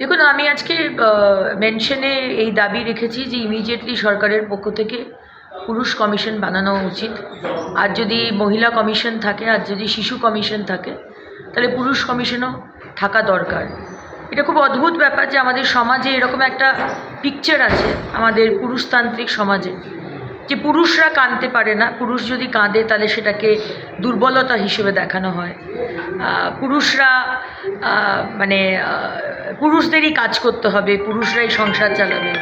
দেখুন, আমি আজকে মেনশনে এই দাবি রেখেছি যে ইমিডিয়েটলি সরকারের পক্ষ থেকে পুরুষ কমিশন বানানো উচিত। আর যদি মহিলা কমিশন থাকে, আর যদি শিশু কমিশন থাকে, তাহলে পুরুষ কমিশনও থাকা দরকার। এটা খুব অদ্ভুত ব্যাপার যে আমাদের সমাজে এরকম একটা পিকচার আছে, আমাদের পুরুষতান্ত্রিক সমাজে, যে পুরুষরা কাঁদতে পারে না। পুরুষ যদি কাঁদে, তাহলে সেটাকে দুর্বলতা হিসেবে দেখানো হয়। পুরুষরা মানে পুরুষদেরই কাজ করতে হবে, পুরুষরাই সংসার চালাবে।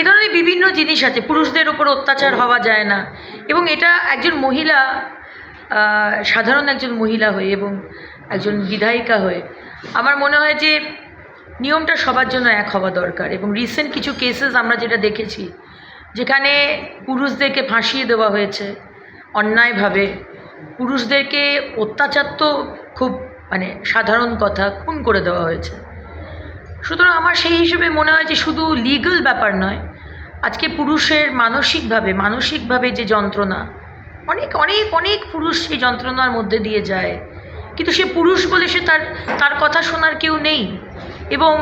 এ ধরনের বিভিন্ন জিনিস আছে, পুরুষদের ওপর অত্যাচার হওয়া যায় না। এবং এটা একজন মহিলা সাধারণ একজন মহিলা হয়ে এবং একজন বিধায়িকা হয়ে, আমার মনে হয় যে নিয়মটা সবার জন্য এক হওয়া দরকার। এবং রিসেন্ট কিছু কেসেস আমরা যেটা দেখেছি, যেখানে পুরুষদেরকে ফাঁসিয়ে দেওয়া হয়েছে অন্যায়ভাবে। পুরুষদেরকে অত্যাচার তো খুব মানে সাধারণ কথা, খুন করে দেওয়া হয়েছে। সুতরাং আমার সেই হিসেবে মনে হয় যে শুধু লিগাল ব্যাপার নয়, আজকে পুরুষের মানসিকভাবে মানসিকভাবে যে যন্ত্রণা, অনেক অনেক অনেক পুরুষ সেই যন্ত্রণার মধ্যে দিয়ে যায়। কিন্তু সে পুরুষ বলে সে তার তার কথা শোনার কেউ নেই। এবং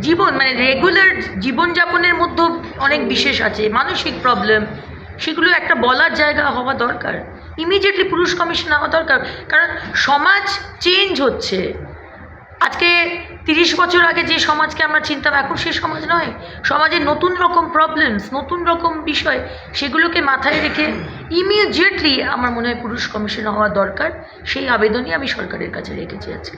জীবন মানে রেগুলার জীবনযাপনের মধ্যেও অনেক বিশেষ আছে। মানসিক প্রবলেম সেগুলো একটা বলার জায়গা হওয়া দরকার। ইমিডিয়েটলি পুরুষ কমিশন হওয়া দরকার। কারণ সমাজ চেঞ্জ হচ্ছে। আজকে তিরিশ বছর আগে যে সমাজকে আমরা চিনতাম, এখন সে সমাজ নয়। সমাজের নতুন রকম প্রবলেমস নতুন রকম বিষয়, সেগুলোকে মাথায় রেখে ইমিডিয়েটলি আমার মনে হয় পুরুষ কমিশন হওয়া দরকার। সেই আবেদনই আমি সরকারের কাছে রেখেছি আজকে।